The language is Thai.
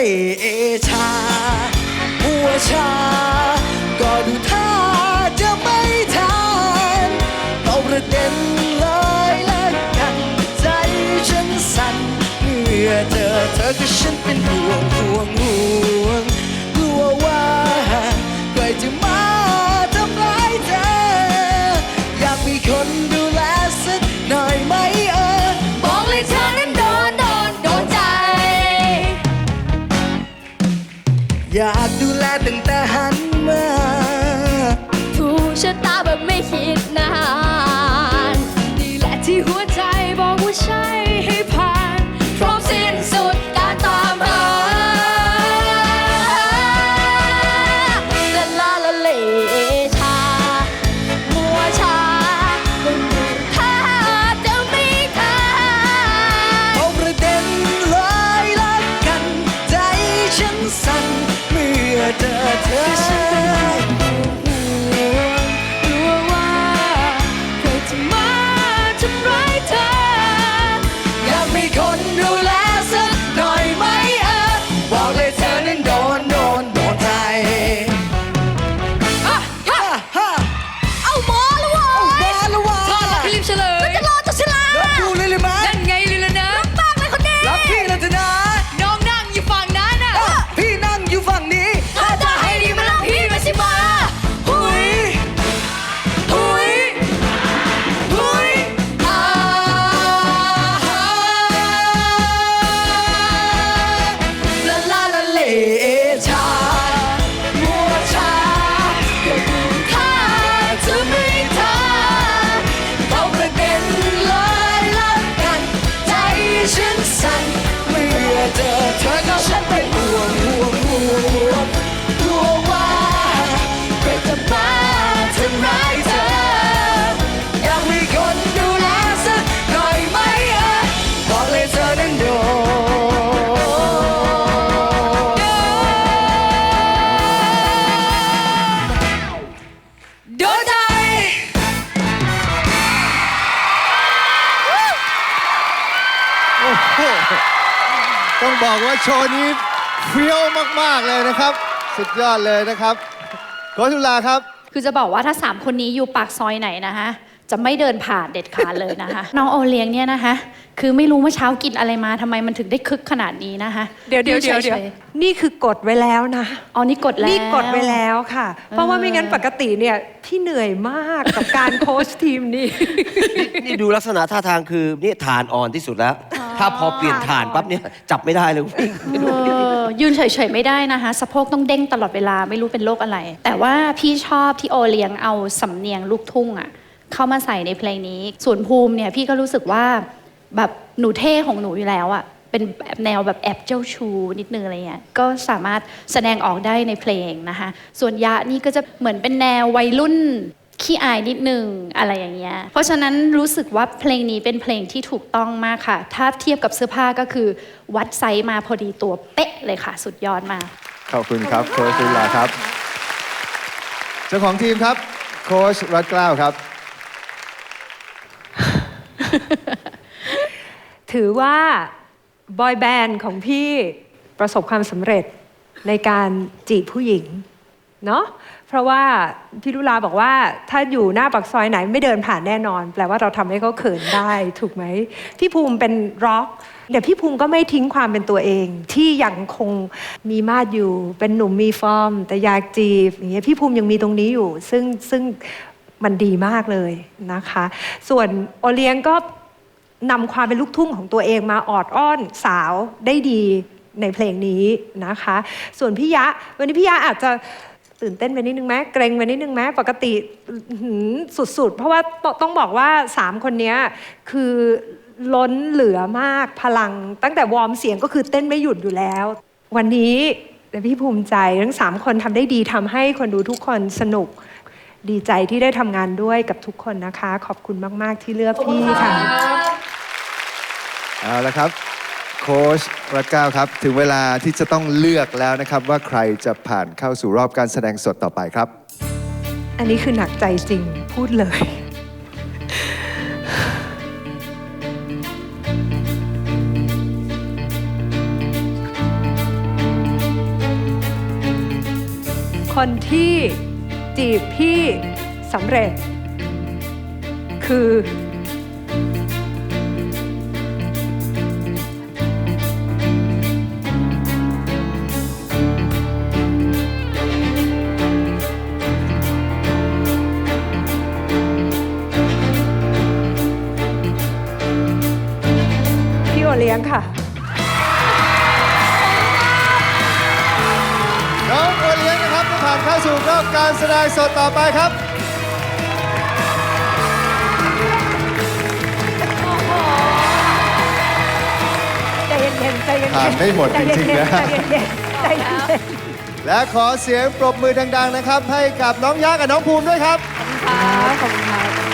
ละลาละเอชา หัวชา ก็ดูท่าจะไม่ทานเอาประเด็นเลยละกัน ใจฉันสั่นเมื่อเจอเธอก็ฉันเป็นห่วงหัว อยากดูแลตั้งแต่หันมา ถูกชะตาแบบไม่คิดนาา ต้องบอกว่าโชว์นี้เฟี้ยวมาก ๆ เลยนะครับ สุดยอดเลยนะครับโค้ชตุลาครับ คือจะบอกว่าถ้า 3 คนนี้อยู่ปากซอยไหนนะคะจะไม่เดินผ่านเด็ดขาดเลยนะคะ น้องโอเลี้ยงเนี่ยนะคะ คือไม่รู้เมื่อเช้ากินอะไรมาทำไมมันถึงได้คึกขนาดนี้นะคะเดี๋ยวเดี๋ยวเดี๋ยวเดี๋ยวฉๆนี่คือกดไว้แล้วนะ อ๋อนี่กดแล้ว นี่กดไว้แล้วค่ะ เพราะว่าไม่งั้นปกติเนี่ยพี่เหนื่อยมากกับการโค้ชทีมนี้ นี่ดูลักษณะท่าทางคือนี่ฐานอ่อนที่สุดแล้ว ถ้าพอเปลี่ยนฐานปั๊บเนี่ยจับไม่ได้เลยวิ่งเออยืนเฉยๆไม่ได้นะคะสะโพกต้องเด้งตลอดเวลาไม่รู้เป็นโรคอะไร แต่ว่าพี่ชอบที่โอเลี้ยงเอาสำเนียงลูกทุ่งอะเข้ามาใส่ในเพลงนี้ส่วนภูมิเนี่ยพี่ก็รู้สึกว่าแบบหนูเท่ของหนูอยู่แล้วอะเป็นแบบแนวแบบแอบเจ้าชูนิดนึงอะไรเงี้ยก็สามารถแสดงออกได้ในเพลงนะคะส่วนยะนี่ก็จะเหมือนเป็นแนววัยรุ่น ขี้อายนิดนึงอะไรอย่างเงี้ย เพราะฉะนั้นรู้สึกว่าเพลงนี้เป็นเพลงที่ถูกต้องมากค่ะ ถ้าเทียบกับเสื้อผ้าก็คือ วัดไซส์มาพอดีตัวเป๊ะเลยค่ะ สุดยอดมาก ขอบคุณครับ โค้ชตุลาครับ เจ้าของทีมครับ โค้ชรัตเกล้าวครับ ถือว่าบอยแบนด์ของพี่ประสบความสำเร็จในการจีบผู้หญิง เนาะ เพราะว่าพี่ลุลาบอกว่าถ้าอยู่หน้าปากซอยไหนไม่เดินผ่านแน่นอน แปลว่าเราทำให้เขาเขินได้ถูกไหมพี่ภูมิเป็นร็อกเดี๋ยวพี่ภูมิก็ไม่ทิ้งความเป็นตัวเอง ที่ยังคงมีมาดอยู่ เป็นหนุ่มมีฟอร์ม แต่อยากจีบอย่างเงี้ยพี่ภูมิยังมีตรงนี้อยู่ ซึ่งซึ่งมันดีมากเลยนะคะ ส่วนโอเลี้ยงก็นำความเป็นลูกทุ่งของตัวเองมาออดอ้อนสาวได้ดีในเพลงนี้นะคะ ส่วนพี่ยะ วันนี้พี่ยะอาจจะ ตื่นเต้นไปนิดนึงไหมเกรงไปนิดนึงไหมปกติอื้อหือสุดๆ เพราะว่าตต้องบอกว่าสามคนเนี้ยคือล้นเหลือมากพลัง ตั้งแต่วอร์มเสียงก็คือเต้นไม่หยุดอยู่แล้ว วันนี้แต่พี่ภูมิใจทั้งสามคนทำได้ดีทำให้คนดูทุกคนสนุก ดีใจที่ได้ทำงานด้วยกับทุกคนนะคะ ขอบคุณมาก ๆ ที่เลือกพี่ค่ะเอาละครับโค้ชรัดก้าครับ ถึงเวลาที่จะต้องเลือกแล้วนะครับว่าใครจะผ่านเข้าสู่รอบการแสดงสดต่อไปครับ อันนี้คือหนักใจจริงพูดเลย คนที่จีบพี่สำเร็จ คือ เลี้ยงค่ะ น้องโอเลี้ยงนะครับจะผ่านเข้าสู่รอบการแสดงสดต่อไปครับ ใจเย็นๆใจเย็นๆผ่านไม่หมดจริงๆนะ ใจเย็นๆใจเย็นๆ และขอเสียงปรบมือดังๆนะครับ ให้กับน้องยักษ์กับน้องภูมิด้วยครับครับขอบคุณครับ